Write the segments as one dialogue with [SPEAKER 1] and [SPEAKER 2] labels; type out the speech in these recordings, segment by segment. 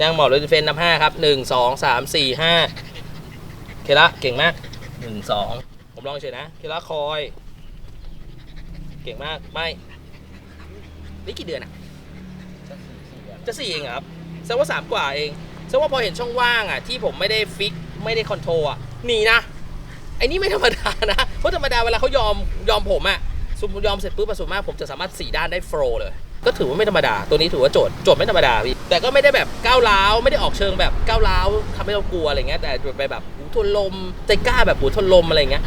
[SPEAKER 1] นั่งหมอบรถเฟนนับห้าครับหนึ่งสองสามสี่ห้าเคละเก่งมากหนึ่งสองผมลองเฉยนะเคละคอย เก่งมากไม่นี่กี่เดือนอะจะสี่เองเหรอครับแสดงว่าสามกว่าเองแสดงว่าพอเห็นช่องว่างอะที่ผมไม่ได้ฟิกไม่ได้คอนโทรลอะหนีนะไอ้นี่ไม่ธรรมดานะเพราะธรรมดาเวลาเขายอมยอมผมอะสมมติยอมเสร็จปุ๊บอะส่วนมากผมจะสามารถสี่ด้านได้โฟล์เลย ก็ถือว่าไม่ธรรมดา ตัวนี้ถือว่าโจทย์โจทย์ไม่ธรรมดาพี่แต่ก็ไม่ได้แบบก้าวร้าวไม่ได้ออกเชิงแบบก้าวร้าวทำให้เรากลัวอะไรเงี้ยแต่ไปแบบหูทนลมใจกล้าแบบหูทนลมอะไรเงี้ย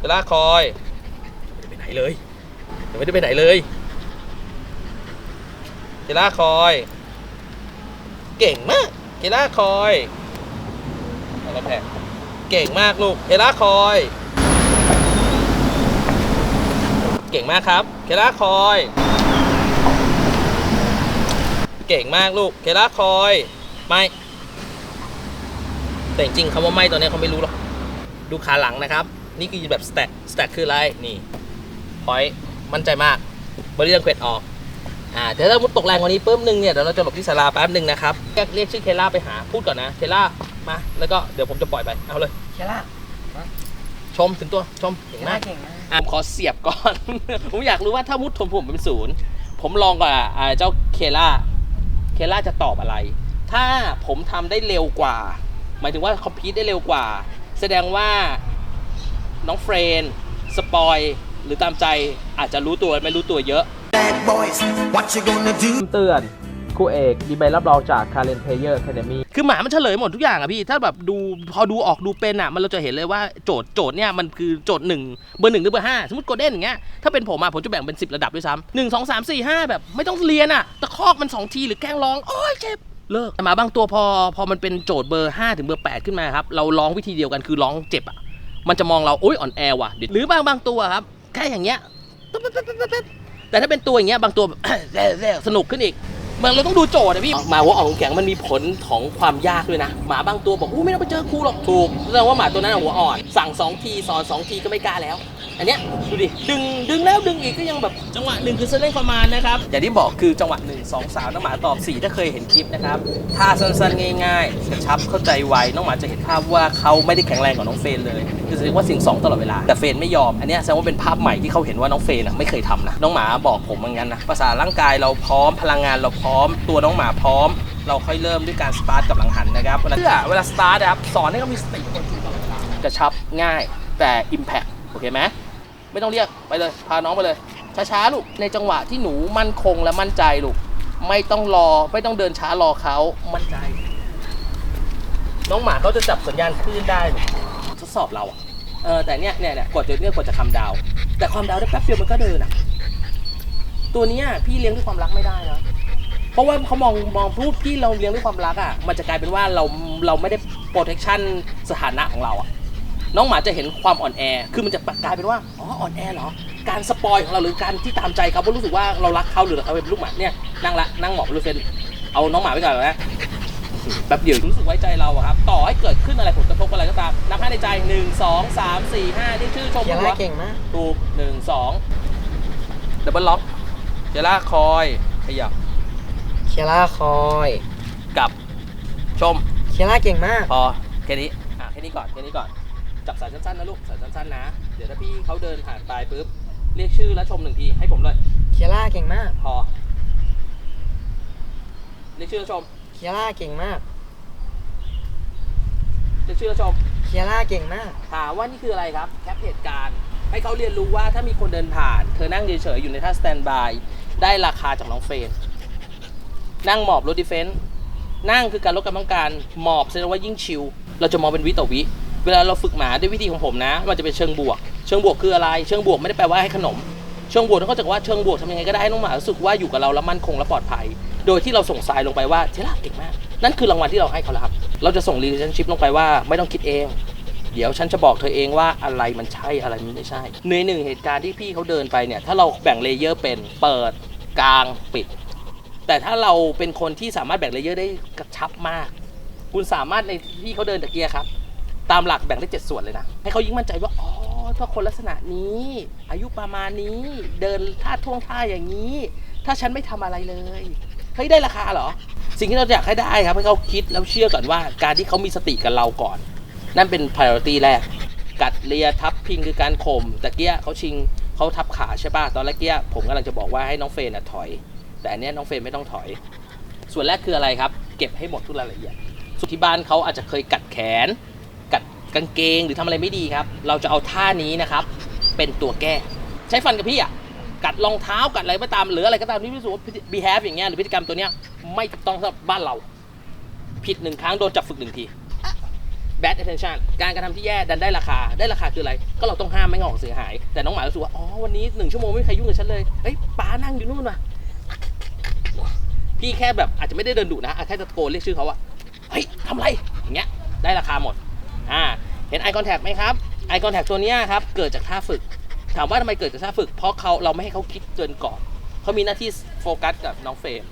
[SPEAKER 1] เวลาคอยไม่ได้ไปไหนเลยยังไม่ได้ไปไหนเลยเจล่าคอย เก่งมากเจล่าคอยเอาละแพะเก่งมากลูกเจล่าคอย เก่งมากครับ เคล่าคอย เก่งมากลูก เคล่าคอย ไม่ แต่จริงๆคำว่าไม่ตัวนี้เขาไม่รู้หรอก ดูขาหลังนะครับ นี่คือแบบสแต็กสแต็กคืออะไร นี่พอยมั่นใจมากบริเวณเควดออก อ่าเดี๋ยวถ้ามุดตกแรงกว่านี้ปุ๊บนึงเนี่ย เดี๋ยวเราจะหลบที่ศาลาแป๊บนึงนะครับ เรียกเรียกชื่อเคล่าไปหา พูดก่อนนะ เคล่ามา แล้วก็เดี๋ยวผมจะปล่อยไป เอาเลย
[SPEAKER 2] เคล่า
[SPEAKER 1] ชมถึงตัวชมเก่งาก
[SPEAKER 2] เคล่ามเก่งมาก
[SPEAKER 1] อะขอเสียบก่อน ผมอยากรู้ว่าถ้ามุดทนผมเป็นศูนย์ผมลองกับอ่าเจ้าเคล่าเคล่าจะตอบอะไร ถ้าผมทำได้เร็วกว่า หมายถึงว่าคอมพิวได้เร็วกว่า แสดงว่าน้องเฟรน สปอย หรือตามใจอาจจะรู้ตัวไม่รู้ตัวเยอะ
[SPEAKER 3] Bad boys, what you gonna do?
[SPEAKER 1] เตือน ครูเอก มีใบรับรองจาก Karen Player Academy คือหมามันเฉลยหมดทุกอย่างอะพี่ ถ้าแบบดูพอดูออกดูเป็นอะมันเราจะเห็นเลยว่าโจทย์โจทย์เนี่ยมันคือโจทย์หนึ่งเบอร์หนึ่งหรือเบอร์ห้าสมมติโกลเด้นอย่างเงี้ยถ้าเป็นผมอะผมจะแบ่งเป็น 10 ระดับด้วยซ้ำหนึ่งสองสามสี่ห้าแบบไม่ต้องเรียนอะตะคอกมัน2ทีหรือแกล้งร้องโอ้ยเจ็บเลิกแต่หมาบางตัวพอพอมันเป็นโจทย์เบอร์5ถึงเบอร์8ขึ้นมาครับเราร้องวิธีเดียวกันคือร้องเจ็บอะมันจะมองเราโอ๊ยอ่อนแอว่ะหรือบางบางตัวครับแค่อย่างเงี้ยแต่ถ้าเป็นตัวอย่างเงี้ยบางตัวแบบสนุกขึ้นอีก มันเราต้องดูโจทย์นะพี่หมาหัวอ่อนแข็งมันมีผลของความยากด้วยนะ หมาบางตัวบอกอู้ไม่ต้องไปเจอครูหรอกถูกแสดงว่าหมาตัวนั้นนะหัวอ่อน สั่งสองทีสอนสองทีก็ไม่กล้าแล้ว อันเนี้ยดูดิดึงดึงแล้วดึงอีกก็ยังแบบจังหวะหนึ่งคือเส้นประมาณนะครับอย่างที่บอกคือจังหวะหนึ่งสองสามน้องหมาตอบสี่ถ้าเคยเห็นคลิปนะครับท่าสั้นๆง่ายๆกระชับเข้าใจไวน้องหมาจะเห็นภาพว่าเขาไม่ได้แข็งแรงกว่าน้องเฟรนเลยคือแสดงว่าสิ่งสองตลอดเวลาแต่เฟรนไม่ยอมอันเนี้ยแสดงว่าเป็นภาพใหม่ที่เขาเห็นว่าน้องเฟรนอะไม่เคยทำนะน้องหมาบอกผมเหมือนกันนะภาษาร่างกายเราพร้อมพลังงานเราพร้อม ตัวน้องหมาพร้อม เราค่อยเริ่มด้วยการสตาร์ทกับหลังหันนะครับเวลาเวลาสตาร์ทนะครับสอนให้เขามีสติกระชับง่ายแต่ Impact โอเคไหมไม่ต้องเรียกไปเลยพาน้องไปเลย ช้าๆลูกในจังหวะที่หนูมั่นคงและมั่นใจลูกไม่ต้องรอไม่ต้องเดินช้ารอเขามั่นใจ น้องหมาเขาจะจับสัญญาณคลื่นได้ลูกทดสอบเราอะเออแต่เนี้ยเนี่ยเนี่ยกดจะเนี่ยกดจะคำดาว แต่ความดาวได้แป๊บเดียวมันก็เดินอะตัวเนี้ยพี่เลี้ยงด้วยความรักไม่ได้นะ เพราะว่าเขามองมองพูดพี่เราเลี้ยงด้วยความรักอะ มันจะกลายเป็นว่าเราเราไม่ได้ protection สถานะของเราอะ น้องหมาจะเห็นความอ่อนแอ คือมันจะกลายเป็นว่า อ๋อ อ่อนแอเหรอ การสปอยของเราหรือการที่ตามใจเขาเพราะรู้สึกว่าเรารักเขาหรือเขาเป็นลูกหมาเนี่ย นั่งละ นั่งหมอบรูเซน เอาน้องหมาไว้ก่อนนะแป๊บเดียวรู้สึกไว้ใจเราอะครับ ต่อให้เกิดขึ้นอะไรผลกระทบอะไรก็ตาม นับให้ในใจหนึ่งสองสามสี่ห้านี่ชื่อชม
[SPEAKER 2] เค
[SPEAKER 1] หั
[SPEAKER 2] ล่าวเก่งมาก
[SPEAKER 1] ถูกหนึ่งสองดับเบิลล็อกเจล่าคอยขยับ
[SPEAKER 2] เคล่าคอย
[SPEAKER 1] กลับชม
[SPEAKER 2] เคล่าเก่งมาก
[SPEAKER 1] พอแค่นี้อะแค่นี้ก่อนแค่นี้ก่อน จับสายสั้นๆนะลูกสายสั้นๆนะ เดี๋ยวถ้าพี่เขาเดินผ่านไปปุ๊บเรียกชื่อแล้วชมหนึ่งทีให้ผมเลย
[SPEAKER 2] เคล่าเก่งมาก
[SPEAKER 1] พอเรียกชื่อแล้วชม
[SPEAKER 2] เคล่าเก่งมาก
[SPEAKER 1] เรียกชื่อแล้วชม
[SPEAKER 2] เคล่าเก่งมาก
[SPEAKER 1] ถามว่านี่คืออะไรครับแคปเหตุการณ์ให้เขาเรียนรู้ว่าถ้ามีคนเดินผ่าน เธอนั่งเฉยๆอยู่ในท่าสแตนบายได้ราคาจากน้องเฟรน นั่งหมอบรถดิเฟนซ์นั่งคือการลดกำลังการหมอบแสดงว่ายิ่งชิลเราจะมองเป็นวิต่อวิเวลาเราฝึกหมาด้วยวิธีของผมนะ มันจะเป็นเชิงบวก เชิงบวกคืออะไร เชิงบวกไม่ได้แปลว่าให้ขนม เชิงบวกต้องเข้าใจว่าเชิงบวกทำยังไงก็ได้ให้น้องหมารู้สึกว่าอยู่กับเราแล้วมั่นคงและปลอดภัย โดยที่เราส่งสายลงไปว่าเทล่าเก่งมาก นั่นคือรางวัลที่เราให้เขาแล้วครับ เราจะส่ง relationship ลงไปว่าไม่ต้องคิดเอง เดี๋ยวฉันจะบอกเธอเองว่าอะไรมันใช่อะไรมันไม่ใช่ในหนึ่งเหตุการณ์ที่พี่เขาเดินไปเนี่ย ถ้าเราแบ่งเลเยอร์เป็น เปิด กลาง ปิด แต่ถ้าเราเป็นคนที่สามารถแบ่งเลเยอร์ได้กระชับมาก คุณสามารถในที่เขาเดินตะเกียครับ ตามหลักแบ่งได้เจ็ดส่วนเลยนะ ให้เขายิ่งมั่นใจว่า อ๋อถ้าคนลักษณะนี้ อายุประมาณนี้ เดินท่าท่วงท่าอย่างนี้ ถ้าฉันไม่ทำอะไรเลย เฮ้ยได้ราคาเหรอ สิ่งที่เราอยากให้ได้ครับให้เขาคิดแล้วเชื่อก่อนว่า การที่เขามีสติกับเราก่อน นั่นเป็น priority แรก กัดเลียทับพิงคือการข่มต่เกียเขาชิงเขาทับขาใช่ป่ะตอนแรกเกียผมกำลังจะบอกว่าให้น้องเฟนน่ะถอย แต่อันเนี้ยน้องเฟรนไม่ต้องถอย ส่วนแรกคืออะไรครับ เก็บให้หมดทุกรายละเอียดสุดที่บ้านเขาอาจจะเคยกัดแขน กัดกางเกงหรือทำอะไรไม่ดีครับ เราจะเอาท่านี้นะครับ เป็นตัวแก้ ใช้ฟันกับพี่อะกัดรองเท้ากัดอะไรก็ตามหรืออะไรก็ตามที่พี่รู้สึกว่า behave อย่างเงี้ยหรือพฤติกรรมตัวเนี้ยไม่ถูกต้องสำหรับบ้านเรา ผิดหนึ่งครั้งโดนจับฝึกหนึ่งที bad attention การกระทำที่แย่ดันได้ราคา ได้ราคาคืออะไร ก็เราต้องห้ามไม่ให้ออกเสียหาย แต่น้องหมารู้สึกว่า อ๋อ วันนี้หนึ่งชั่วโมงไม่มีใครยุ่งกับฉันเลย เฮ้ยป้านั่งอยู่นู่นว่ะ พี่แค่แบบอาจจะไม่ได้เดินดุนะอะแค่ตะโกนเรียกชื่อเขาว่าเฮ้ยทำไรอย่างเงี้ยได้ราคาหมดอ่าเห็นไอคอนแทคไหมครับไอคอนแทคตัวเนี้ยครับเกิดจากท่าฝึก ถามว่าทำไมเกิดจากท่าฝึก เพราะเขาเราไม่ให้เขาคิดเกินก่อนเขามีหน้าที่โฟกัสกับน้องเฟรม